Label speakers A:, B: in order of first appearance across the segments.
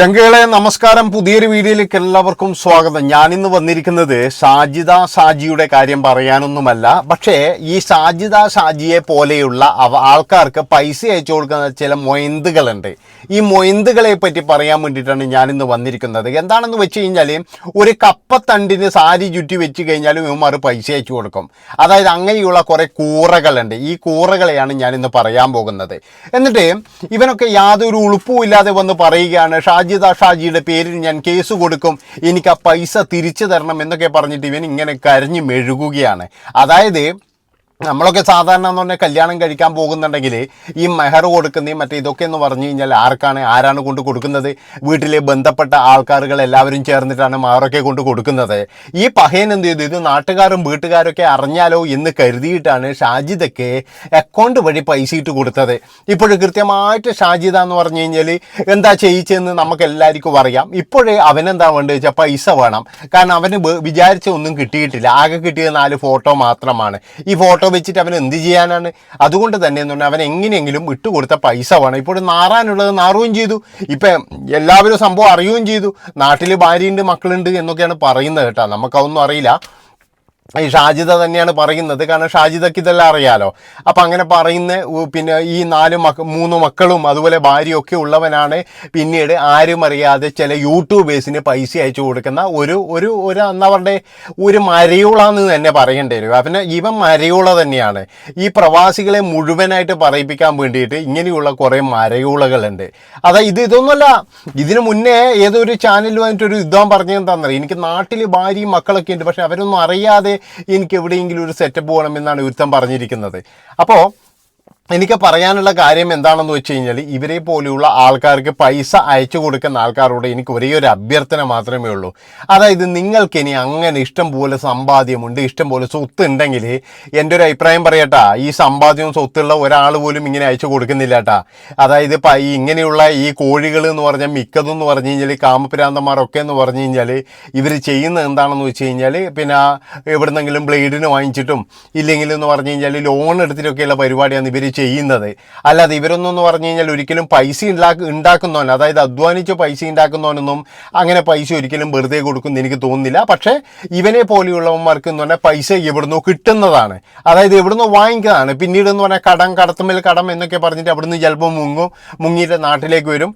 A: ചങ്കുകളെ നമസ്കാരം. പുതിയൊരു വീഡിയോയിലേക്ക് എല്ലാവർക്കും സ്വാഗതം. ഞാനിന്ന് വന്നിരിക്കുന്നത് ഷാജിദ സാജിയുടെ കാര്യം പറയാനൊന്നുമല്ല. പക്ഷേ ഈ ഷാജിദ സാജിയെ പോലെയുള്ള ആൾക്കാർക്ക് പൈസ അയച്ചു കൊടുക്കുന്ന ചില മൊയന്തുകളുണ്ട്. ഈ മൊയന്തുകളെ പറ്റി പറയാൻ വേണ്ടിയിട്ടാണ് ഞാനിന്ന് വന്നിരിക്കുന്നത്. എന്താണെന്ന് വെച്ച് കഴിഞ്ഞാൽ ഒരു കപ്പത്തണ്ടിന് സാരി ചുറ്റി വെച്ച് കഴിഞ്ഞാലും ഇവന്മാർ പൈസ അയച്ചു കൊടുക്കും. അതായത് അങ്ങനെയുള്ള കുറേ കൂറകളുണ്ട്. ഈ കൂറകളെയാണ് ഞാനിന്ന് പറയാൻ പോകുന്നത്. എന്നിട്ട് ഇവനൊക്കെ യാതൊരു ഉളുപ്പും ഇല്ലാതെ വന്ന് പറയുകയാണ് ഷാജിദ ഷാജിയുടെ പേരിൽ ഞാൻ കേസ് കൊടുക്കും. എനിക്ക് ആ പൈസ തിരിച്ചു തരണം എന്നൊക്കെ പറഞ്ഞിട്ട് ഇവൻ ഇങ്ങനെ കരഞ്ഞു മെഴുകുകയാണ്. അതായത് നമ്മളൊക്കെ സാധാരണ എന്ന് പറഞ്ഞാൽ കല്യാണം കഴിക്കാൻ പോകുന്നുണ്ടെങ്കിൽ ഈ മെഹർ കൊടുക്കുന്നതും മറ്റേ ഇതൊക്കെ എന്ന് പറഞ്ഞു കഴിഞ്ഞാൽ ആർക്കാണ് ആരാണ് കൊണ്ട് കൊടുക്കുന്നത്? വീട്ടിലെ ബന്ധപ്പെട്ട ആൾക്കാരുകൾ എല്ലാവരും ചേർന്നിട്ടാണ് മെഹറൊക്കെ കൊണ്ട് കൊടുക്കുന്നത്. ഈ പഹയൻ എന്ത് ചെയ്തു? ഇത് നാട്ടുകാരും വീട്ടുകാരൊക്കെ അറിഞ്ഞാലോ എന്ന് കരുതിയിട്ടാണ് ഷാജിദക്ക് അക്കൗണ്ട് വഴി പൈസ ഇട്ട് കൊടുത്തത്. ഇപ്പോഴും കൃത്യമായിട്ട് ഷാജിദ എന്ന് പറഞ്ഞു കഴിഞ്ഞാൽ എന്താ ചെയ്യിച്ചെന്ന് നമുക്ക് എല്ലാവർക്കും അറിയാം. ഇപ്പോഴേ അവനെന്താ വേണ്ടത് വെച്ചാൽ പൈസ വേണം. കാരണം അവന് വിചാരിച്ച ഒന്നും കിട്ടിയിട്ടില്ല. ആകെ കിട്ടിയത് നാല് ഫോട്ടോ മാത്രമാണ്. ഈ ഫോട്ടോ വെച്ചിട്ട് അവൻ എന്ത് ചെയ്യാനാണ്? അതുകൊണ്ട് തന്നെ എന്ന് പറഞ്ഞാൽ അവൻ എങ്ങനെയെങ്കിലും വിട്ടുകൊടുത്ത പൈസ വേണം. ഇപ്പോൾ നാറാനുള്ളത് നാറുകയും ചെയ്തു. ഇപ്പം എല്ലാവരും സംഭവം അറിയുകയും ചെയ്തു. നാട്ടിൽ ഭാര്യയുണ്ട് മക്കളുണ്ട് എന്നൊക്കെയാണ് പറയുന്നത് കേട്ടോ. നമുക്കതൊന്നും അറിയില്ല. ഈ ഷാജിദ തന്നെയാണ് പറയുന്നത്. കാരണം ഷാജിദക്ക് ഇതെല്ലാം അറിയാലോ. അപ്പം അങ്ങനെ പറയുന്ന പിന്നെ ഈ നാല് മക്ക മൂന്ന് മക്കളും അതുപോലെ ഭാര്യയൊക്കെ ഉള്ളവനാണ് പിന്നീട് ആരും അറിയാതെ ചില യൂട്യൂബേഴ്സിന് പൈസ അയച്ചു കൊടുക്കുന്ന ഒരു ഒരു ഒരു അന്നവരുടെ ഒരു മരയുളാന്ന് തന്നെ പറയേണ്ടി വരും. പിന്നെ ഇവൻ മരയുള തന്നെയാണ്. ഈ പ്രവാസികളെ മുഴുവനായിട്ട് പറയിപ്പിക്കാൻ വേണ്ടിയിട്ട് ഇങ്ങനെയുള്ള കുറേ മരയുളകളുണ്ട്. അതാ ഇത് ഇതൊന്നുമല്ല ഇതിനു മുന്നേ ഏതൊരു ചാനലുമായിട്ട് ഒരു യുദ്ധം പറഞ്ഞെന്താണെന്നറിയാം എനിക്ക് നാട്ടിൽ ഭാര്യയും മക്കളൊക്കെ ഉണ്ട്. പക്ഷെ അവരൊന്നും അറിയാതെ എനിക്ക് എവിടെയെങ്കിലും ഒരു സെറ്റപ്പ് വേണമെന്നാണ് ഒരുത്തം പറഞ്ഞിരിക്കുന്നത്. അപ്പോൾ എനിക്ക് പറയാനുള്ള കാര്യം എന്താണെന്ന് വെച്ച് കഴിഞ്ഞാൽ ഇവരെ പോലെയുള്ള ആൾക്കാർക്ക് പൈസ അയച്ചു കൊടുക്കുന്ന ആൾക്കാരോട് എനിക്ക് ഒരേ ഒരു അഭ്യർത്ഥന മാത്രമേ ഉള്ളൂ. അതായത് നിങ്ങൾക്ക് ഇനി അങ്ങനെ ഇഷ്ടം പോലെ സമ്പാദ്യമുണ്ട് ഇഷ്ടം പോലെ സ്വത്ത് ഉണ്ടെങ്കിൽ എന്റെ ഒരു അഭിപ്രായം പറയട്ടാ. ഈ സമ്പാദ്യവും സ്വത്തുള്ള ഒരാൾ പോലും ഇങ്ങനെ അയച്ചു കൊടുക്കുന്നില്ല കേട്ടാ അതായത് ഇങ്ങനെയുള്ള ഈ കോഴികൾ എന്ന് പറഞ്ഞാൽ മിക്കതും മിക്കതെന്ന് പറഞ്ഞു കഴിഞ്ഞാൽ കാമപ്രാന്തന്മാരൊക്കെ എന്ന് പറഞ്ഞു കഴിഞ്ഞാൽ ഇവർ ചെയ്യുന്നത് എന്താണെന്ന് വെച്ച് കഴിഞ്ഞാൽ പിന്നെ എവിടെന്നെങ്കിലും ബ്ലേഡിന് വാങ്ങിച്ചിട്ടും ഇല്ലെങ്കിലും എന്ന് പറഞ്ഞു കഴിഞ്ഞാൽ ലോൺ എടുത്തിട്ടൊക്കെയുള്ള പരിപാടിയാണ് ഇവർ ചെയ്യുന്നത്. അല്ലാതെ ഇവരൊന്നും എന്ന് പറഞ്ഞു കഴിഞ്ഞാൽ ഒരിക്കലും പൈസ ഉണ്ടാക്കി ഉണ്ടാക്കുന്നവൻ അതായത് അധ്വാനിച്ച് പൈസ ഉണ്ടാക്കുന്നവനൊന്നും അങ്ങനെ പൈസ ഒരിക്കലും വെറുതെ കൊടുക്കുന്ന എനിക്ക് തോന്നുന്നില്ല. പക്ഷേ ഇവനെ പോലെയുള്ളവന്മാർക്ക് എന്ന് പറഞ്ഞാൽ പൈസ എവിടുന്നോ കിട്ടുന്നതാണ്. അതായത് എവിടുന്നോ വാങ്ങിക്കുന്നതാണ്. പിന്നീട് എന്ന് പറഞ്ഞാൽ കടം കടത്തുമ്പിൽ കടം എന്നൊക്കെ പറഞ്ഞിട്ട് അവിടുന്ന് ചിലപ്പോൾ മുങ്ങും മുങ്ങിയിട്ട് നാട്ടിലേക്ക് വരും.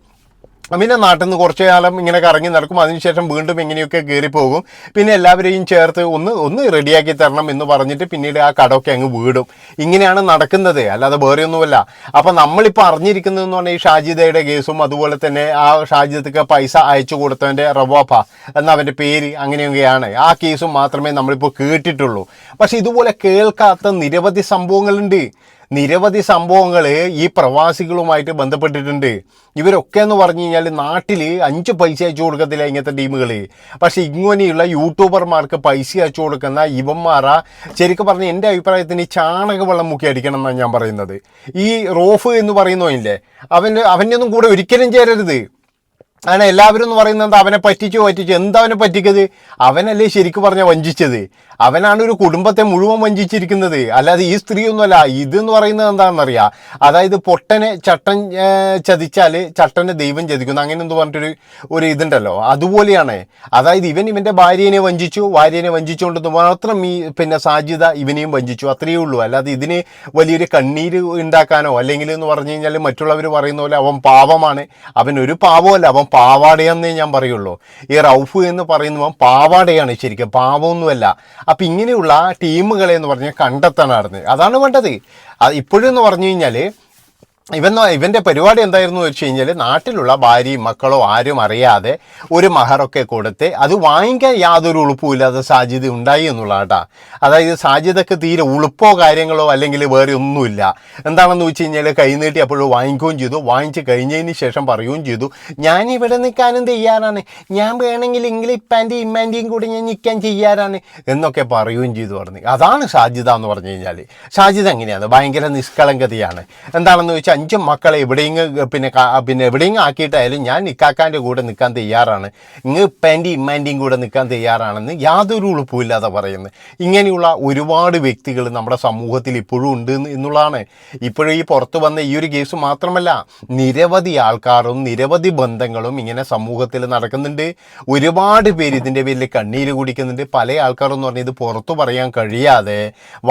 A: പിന്നെ നാട്ടിൽ നിന്ന് കുറച്ച് കാലം ഇങ്ങനെ കറങ്ങി നടക്കും. അതിനുശേഷം വീണ്ടും ഇങ്ങനെയൊക്കെ കയറിപ്പോകും പിന്നെ എല്ലാവരെയും ചേർത്ത് ഒന്ന് ഒന്ന് റെഡിയാക്കി തരണം എന്ന് പറഞ്ഞിട്ട് പിന്നീട് ആ കടമൊക്കെ അങ്ങ് വീടും. ഇങ്ങനെയാണ് നടക്കുന്നത്. അല്ലാതെ വേറെ ഒന്നുമല്ല അപ്പം നമ്മളിപ്പോൾ അറിഞ്ഞിരിക്കുന്നതെന്ന് പറഞ്ഞാൽ ഈ ഷാജിദയുടെ കേസും അതുപോലെ തന്നെ ആ ഷാജിദക്ക് പൈസ അയച്ചു കൊടുത്തവന്റെ റവാഫ എന്ന അവന്റെ പേര് അങ്ങനെയൊക്കെയാണ്. ആ കേസും മാത്രമേ നമ്മളിപ്പോൾ കേട്ടിട്ടുള്ളൂ. പക്ഷേ ഇതുപോലെ കേൾക്കാത്ത നിരവധി സംഭവങ്ങളുണ്ട്. നിരവധി സംഭവങ്ങൾ ഈ പ്രവാസികളുമായിട്ട് ബന്ധപ്പെട്ടിട്ടുണ്ട്. ഇവരൊക്കെ എന്ന് പറഞ്ഞു കഴിഞ്ഞാൽ നാട്ടിൽ അഞ്ച് പൈസ അയച്ചു കൊടുക്കത്തില്ല ഇങ്ങനത്തെ ടീമുകൾ പക്ഷെ ഇങ്ങനെയുള്ള യൂട്യൂബർമാർക്ക് പൈസ അയച്ചു കൊടുക്കുന്ന ഇവന്മാറ ശരിക്കും പറഞ്ഞാൽ എന്റെ അഭിപ്രായത്തിന് ചാണകവെള്ളം മുക്കി അടിക്കണം എന്നാണ് ഞാൻ പറയുന്നത്. ഈ റോഫ് എന്ന് പറയുന്നതില്ലേ അവന്റെ ഒന്നും കൂടെ ഒരിക്കലും ചേരരുത്. അങ്ങനെ എല്ലാവരും എന്ന് പറയുന്നത് അവനെ പറ്റിച്ചു പറ്റിച്ചു? എന്താ അവനെ പറ്റിക്കത്? അവനല്ലേ ശരിക്കും പറഞ്ഞ വഞ്ചിച്ചത്. അവനാണ് ഒരു കുടുംബത്തെ മുഴുവൻ വഞ്ചിച്ചിരിക്കുന്നത്. അല്ലാതെ ഈ സ്ത്രീ ഒന്നുമല്ല ഇതെന്ന് പറയുന്നത് എന്താണെന്നറിയാം? അതായത് പൊട്ടനെ ചട്ടൻ ചതിച്ചാൽ ചട്ടനെ ദൈവം ചതിക്കുന്നു. അങ്ങനെ എന്ന് പറഞ്ഞിട്ടൊരു ഒരു ഇതുണ്ടല്ലോ. അതുപോലെയാണ്. അതായത് ഇവൻ ഇവന്റെ ഭാര്യനെ വഞ്ചിച്ചു. ഭാര്യനെ വഞ്ചിച്ചുകൊണ്ടെന്ന് മാത്രം ഈ പിന്നെ സാധ്യത ഇവനെയും വഞ്ചിച്ചു. അത്രയേ ഉള്ളൂ. അല്ലാതെ ഇതിന് വലിയൊരു കണ്ണീര് ഉണ്ടാക്കാനോ അല്ലെങ്കിൽ എന്ന് പറഞ്ഞു കഴിഞ്ഞാൽ മറ്റുള്ളവർ പറയുന്ന പോലെ അവൻ പാവമാണ്. അവൻ ഒരു പാവമല്ല. അവൻ പാവാടയെന്നേ ഞാൻ പറയുള്ളൂ. ഈ റൗഫ് എന്ന് പറയുന്നവൻ പാവാടയാണ് ശരിക്കും പാവമൊന്നുമല്ല. അപ്പം ഇങ്ങനെയുള്ള ടീമുകളെ എന്ന് പറഞ്ഞാൽ കണ്ടെത്താനായിരുന്നു അതാണ് വേണ്ടത്. ഇപ്പോഴെന്ന് പറഞ്ഞു കഴിഞ്ഞാൽ ഇവൻ ഇവന്റെ പരിപാടി എന്തായിരുന്നു വെച്ച് കഴിഞ്ഞാൽ നാട്ടിലുള്ള ഭാര്യയും മക്കളോ ആരും അറിയാതെ ഒരു മഹറൊക്കെ കൊടുത്ത് അത് വാങ്ങിക്കാൻ യാതൊരു ഉളുപ്പുമില്ലാതെ സാധ്യത ഉണ്ടായി എന്നുള്ളതാട്ടാ. അതായത് സാധ്യതക്ക് തീരെ ഉളുപ്പോ കാര്യങ്ങളോ അല്ലെങ്കിൽ വേറെ ഒന്നുമില്ല. എന്താണെന്ന് വെച്ച് കഴിഞ്ഞാൽ കൈനീട്ടി അപ്പോഴും വാങ്ങിക്കുകയും ചെയ്തു. വാങ്ങിച്ച് കഴിഞ്ഞതിന് ശേഷം പറയുകയും ചെയ്തു. ഞാൻ ഇവിടെ നിൽക്കാനും തയ്യാറാണ് ഞാൻ വേണമെങ്കിൽ ഇംഗ്ലീഷ് പാന്റി ഇമ്മാന്റിയും കൂടി ഞാൻ നിൽക്കാൻ ചെയ്യാറാണ് എന്നൊക്കെ പറയുകയും ചെയ്തു പറഞ്ഞു. അതാണ് സാധ്യത എന്ന് പറഞ്ഞു കഴിഞ്ഞാൽ സാധ്യത എങ്ങനെയാണ്? ഭയങ്കര നിഷ്കളങ്കതയാണ്. എന്താണെന്ന് വെച്ചാൽ അഞ്ച് മക്കളെ എവിടെയെങ്കിലും പിന്നെ പിന്നെ എവിടെയെങ്കിലും ആക്കിയിട്ടായാലും ഞാൻ നിക്കാക്കാന്റെ കൂടെ നിൽക്കാൻ തയ്യാറാണ്. ഇങ്ങ് ഇപ്പാന്റെയും ഇമ്മാന്റെയും കൂടെ നിൽക്കാൻ തയ്യാറാണെന്ന് യാതൊരു ഉളുപ്പുമില്ലാതെ പറയുന്നത് ഇങ്ങനെയുള്ള ഒരുപാട് വ്യക്തികൾ നമ്മുടെ സമൂഹത്തിൽ ഇപ്പോഴും ഉണ്ട് എന്ന് എന്നുള്ളതാണ്. ഇപ്പോഴും ഈ പുറത്ത് വന്ന ഈ ഒരു കേസ് മാത്രമല്ല നിരവധി ആൾക്കാരും നിരവധി ബന്ധങ്ങളും ഇങ്ങനെ സമൂഹത്തിൽ നടക്കുന്നുണ്ട്. ഒരുപാട് പേര് ഇതിന്റെ പേരിൽ കണ്ണീര് കുടിക്കുന്നുണ്ട്. പല ആൾക്കാരും എന്ന് പറഞ്ഞാൽ ഇത് പുറത്തു പറയാൻ കഴിയാതെ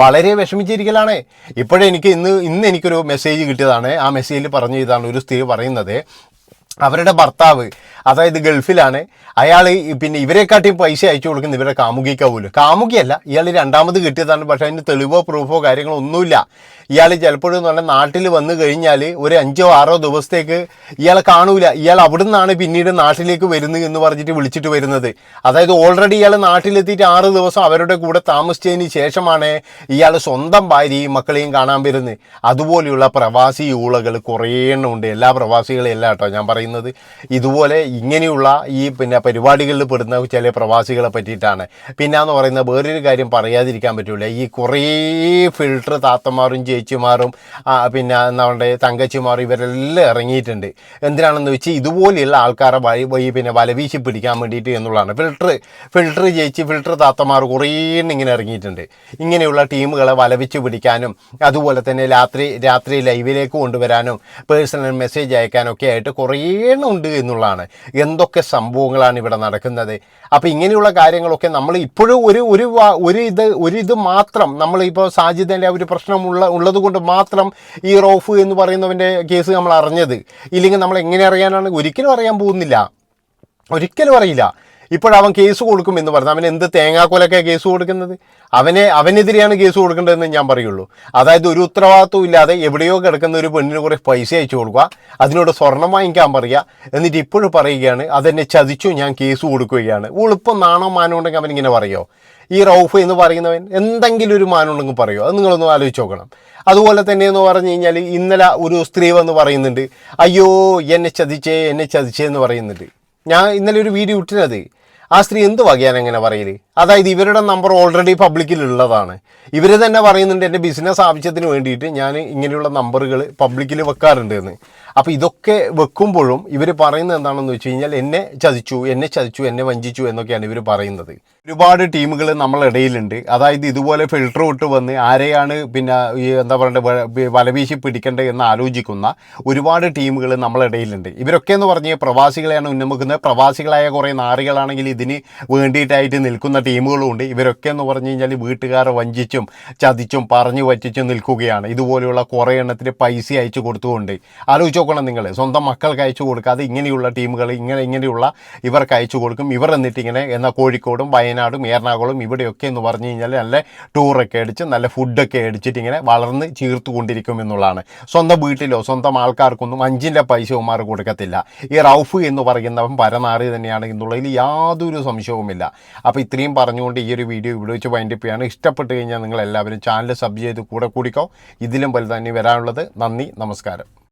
A: വളരെ വിഷമിച്ചിരിക്കലാണ്. ഇപ്പോഴെനിക്ക് ഇന്ന് ഇന്ന് എനിക്കൊരു മെസ്സേജ് കിട്ടിയതാണ്. ആ മെസ്സേജിൽ പറഞ്ഞു ഇതാണ് ഒരു സ്ത്രീ പറയുന്നത്. അവരുടെ ഭർത്താവ് അതായത് ഗൾഫിലാണ്. അയാൾ പിന്നെ ഇവരെക്കാട്ടിയും പൈസ അയച്ചു കൊടുക്കുന്ന ഇവരുടെ കാമുകിക്കാവൂല്ലോ കാമുകിയല്ല ഇയാൾ രണ്ടാമത് കിട്ടിയതാണ് പക്ഷേ അതിന് തെളിവോ പ്രൂഫോ കാര്യങ്ങളോ ഒന്നുമില്ല. ഇയാൾ ചിലപ്പോഴും എന്ന് പറഞ്ഞാൽ നാട്ടിൽ വന്നു കഴിഞ്ഞാൽ ഒരു അഞ്ചോ ആറോ ദിവസത്തേക്ക് ഇയാളെ കാണൂല. ഇയാൾ അവിടെ നിന്നാണ് പിന്നീട് നാട്ടിലേക്ക് വരുന്നത് എന്ന് പറഞ്ഞിട്ട് വിളിച്ചിട്ട് വരുന്നത്. അതായത് ഓൾറെഡി ഇയാൾ നാട്ടിലെത്തിയിട്ട് ആറ് ദിവസം അവരുടെ കൂടെ താമസിച്ചതിന് ശേഷമാണ് ഇയാൾ സ്വന്തം ഭാര്യയും മക്കളെയും കാണാൻ വരുന്നത്. അതുപോലെയുള്ള പ്രവാസി ഊളകൾ കുറേ എണ്ണം ഉണ്ട്. എല്ലാ പ്രവാസികളും അല്ല കേട്ടോ ഞാൻ പറയുന്നത്. ഇതുപോലെ ഇങ്ങനെയുള്ള ഈ പിന്നെ പരിപാടികളിൽ പെടുന്ന ചില പ്രവാസികളെ പറ്റിയിട്ടാണ്. പിന്നെ എന്ന് പറയുന്നത് വേറൊരു കാര്യം പറയാതിരിക്കാൻ പറ്റില്ല ഈ കുറേ ഫിൽട്ടർ താത്തമാരും ചേച്ചിമാരും പിന്നെ പിന്നെ നമ്മുടെ തങ്കച്ചിമാരും ഇവരെല്ലാം ഇറങ്ങിയിട്ടുണ്ട്. എന്തിനാണെന്ന് വെച്ചാൽ ഇതുപോലെയുള്ള ആൾക്കാരെ വഴി പിന്നെ വലവീശി പിടിക്കാൻ വേണ്ടിയിട്ട് എന്നുള്ളതാണ്. ഫിൽട്ടർ ഫിൽട്ടർ ചേച്ചി ഫിൽട്ടർ താത്തമാർ കുറേ ഇങ്ങനെ ഇറങ്ങിയിട്ടുണ്ട്. ഇങ്ങനെയുള്ള ടീമുകളെ വലവിച്ച് പിടിക്കാനും അതുപോലെ തന്നെ രാത്രി രാത്രി ലൈവിലേക്ക് കൊണ്ടുവരാനും പേഴ്സണൽ മെസ്സേജ് അയക്കാനൊക്കെ ആയിട്ട് കുറേ ഉണ്ട് എന്നുള്ളതാണ്. എന്തൊക്കെ സംഭവങ്ങളാണ് ഇവിടെ നടക്കുന്നത്? അപ്പോൾ ഇങ്ങനെയുള്ള കാര്യങ്ങളൊക്കെ നമ്മൾ ഇപ്പോഴും ഒരു ഒരു ഒരു ഇത് ഒരു ഇത് മാത്രം നമ്മളിപ്പോൾ സാജിദിന്റെ ഒരു പ്രശ്നമുള്ള ഉള്ളത് കൊണ്ട് മാത്രം ഈ റോഫ് എന്ന് പറയുന്നവന്റെ കേസ് നമ്മൾ അറിഞ്ഞത്. ഇല്ലെങ്കിൽ നമ്മൾ എങ്ങനെ അറിയാനാണ്? ഒരിക്കലും അറിയാൻ പോകുന്നില്ല. ഒരിക്കലും അറിയില്ല. ഇപ്പോഴവൻ കേസ് കൊടുക്കും എന്ന് പറഞ്ഞു. അവൻ എന്ത് തേങ്ങാക്കൊലൊക്കെ കേസ് കൊടുക്കുന്നത്? അവനെ അവനെതിരെയാണ് കേസ് കൊടുക്കേണ്ടതെന്ന് ഞാൻ പറയുള്ളൂ. അതായത് ഒരു ഉത്തരവാദിത്വം ഇല്ലാതെ എവിടെയോ കിടക്കുന്ന ഒരു പെണ്ണിന് കുറേ പൈസ അയച്ചു കൊടുക്കുക അതിനോട് സ്വർണം വാങ്ങിക്കാൻ പറയുക എന്നിട്ട് ഇപ്പോഴും പറയുകയാണ് അതെന്നെ ചതിച്ചു ഞാൻ കേസ് കൊടുക്കുകയാണ്. ഉളുപ്പം നാണോ മാനോ ഉണ്ടെങ്കിൽ അവൻ ഇങ്ങനെ പറയോ? ഈ റൌഫ് എന്ന് പറയുന്നവൻ എന്തെങ്കിലും ഒരു മാനം ഉണ്ടെങ്കിൽ പറയോ? അത് നിങ്ങളൊന്ന് ആലോചിച്ച് നോക്കണം. അതുപോലെ തന്നെ എന്ന് പറഞ്ഞു കഴിഞ്ഞാൽ ഇന്നലെ ഒരു സ്ത്രീ വന്ന് പറയുന്നുണ്ട് അയ്യോ എന്നെ ചതിച്ചേ എന്നെ ചതിച്ചേ എന്ന് പറയുന്നുണ്ട്. ഞാൻ ഇന്നലെ ഒരു വീഡിയോ ഇട്ടിരുന്നത് ആ സ്ത്രീ എന്ത് വകയാണ് എങ്ങനെ പറയൽ? അതായത് ഇവരുടെ നമ്പർ ഓൾറെഡി പബ്ലിക്കിൽ ഉള്ളതാണ്. ഇവർ തന്നെ പറയുന്നുണ്ട് എന്റെ ബിസിനസ് ആവശ്യത്തിന് വേണ്ടിയിട്ട് ഞാൻ ഇങ്ങനെയുള്ള നമ്പറുകൾ പബ്ലിക്കിൽ വെക്കാറുണ്ട് എന്ന്. അപ്പോൾ ഇതൊക്കെ വെക്കുമ്പോഴും ഇവർ പറയുന്നത് എന്താണെന്ന് വെച്ച് കഴിഞ്ഞാൽ എന്നെ ചതിച്ചു എന്നെ ചതിച്ചു എന്നെ വഞ്ചിച്ചു എന്നൊക്കെയാണ് ഇവർ പറയുന്നത്. ഒരുപാട് ടീമുകൾ നമ്മളിടയിലുണ്ട്. അതായത് ഇതുപോലെ ഫിൽട്ടർ വിട്ട് വന്ന് ആരെയാണ് പിന്നെ എന്താ പറയുക വലവീശി പിടിക്കേണ്ടത് എന്ന് ആലോചിക്കുന്ന ഒരുപാട് ടീമുകൾ നമ്മളിടയിലുണ്ട്. ഇവരൊക്കെ എന്ന് പറഞ്ഞാൽ പ്രവാസികളെയാണ് ഉന്നമിക്കുന്നത്. പ്രവാസികളായ കുറേ നാറികളാണെങ്കിൽ ഇതിന് വേണ്ടിയിട്ടായിട്ട് നിൽക്കുന്ന ടീമുകളും ഉണ്ട് ഇവരൊക്കെ എന്ന് പറഞ്ഞു കഴിഞ്ഞാൽ വീട്ടുകാരെ വഞ്ചിച്ചും ചതിച്ചും പറഞ്ഞു പറ്റിച്ചും നിൽക്കുകയാണ്. ഇതുപോലെയുള്ള കുറേ എണ്ണത്തിന് പൈസ അയച്ചു കൊടുത്തുകൊണ്ട്. ആലോചിച്ച് നോക്കണം നിങ്ങൾ. സ്വന്തം മക്കൾക്ക് അയച്ചു കൊടുക്കാതെ ഇങ്ങനെയുള്ള ടീമുകൾ ഇങ്ങനെ ഇങ്ങനെയുള്ള ഇവർക്ക് അയച്ചു കൊടുക്കും. ഇവർ എന്നിട്ട് ഇങ്ങനെ എന്നാൽ കോഴിക്കോടും വയനാടും എറണാകുളം ഇവിടെയൊക്കെ എന്ന് പറഞ്ഞു കഴിഞ്ഞാൽ നല്ല ടൂറൊക്കെ അടിച്ച് നല്ല ഫുഡൊക്കെ അടിച്ചിട്ട് ഇങ്ങനെ വളർന്ന് ചീർത്തു കൊണ്ടിരിക്കും എന്നുള്ളതാണ്. സ്വന്തം വീട്ടിലോ സ്വന്തം ആൾക്കാർക്കൊന്നും അഞ്ചിന്റെ പൈസ ഉമാർ കൊടുക്കത്തില്ല. ഈ റൗഫ് എന്ന് പറയുന്നവൻ പരനാറി തന്നെയാണ് എന്നുള്ളതിൽ യാതൊരു സംശയവുമില്ല. അപ്പോൾ ഇത്രയും പറഞ്ഞുകൊണ്ട് ഈ ഒരു വീഡിയോ ഇവിടെ വെച്ച് വൈൻഡപ്പ് ചെയ്യാണ്. ഇഷ്ടപ്പെട്ട് കഴിഞ്ഞാൽ നിങ്ങൾ എല്ലാവരും ചാനൽ സബ് ചെയ്ത് കൂടെ കൂടിക്കോ. ഇതിലും വലുതന്നെ വരാനുള്ളത് നന്ദി നമസ്കാരം.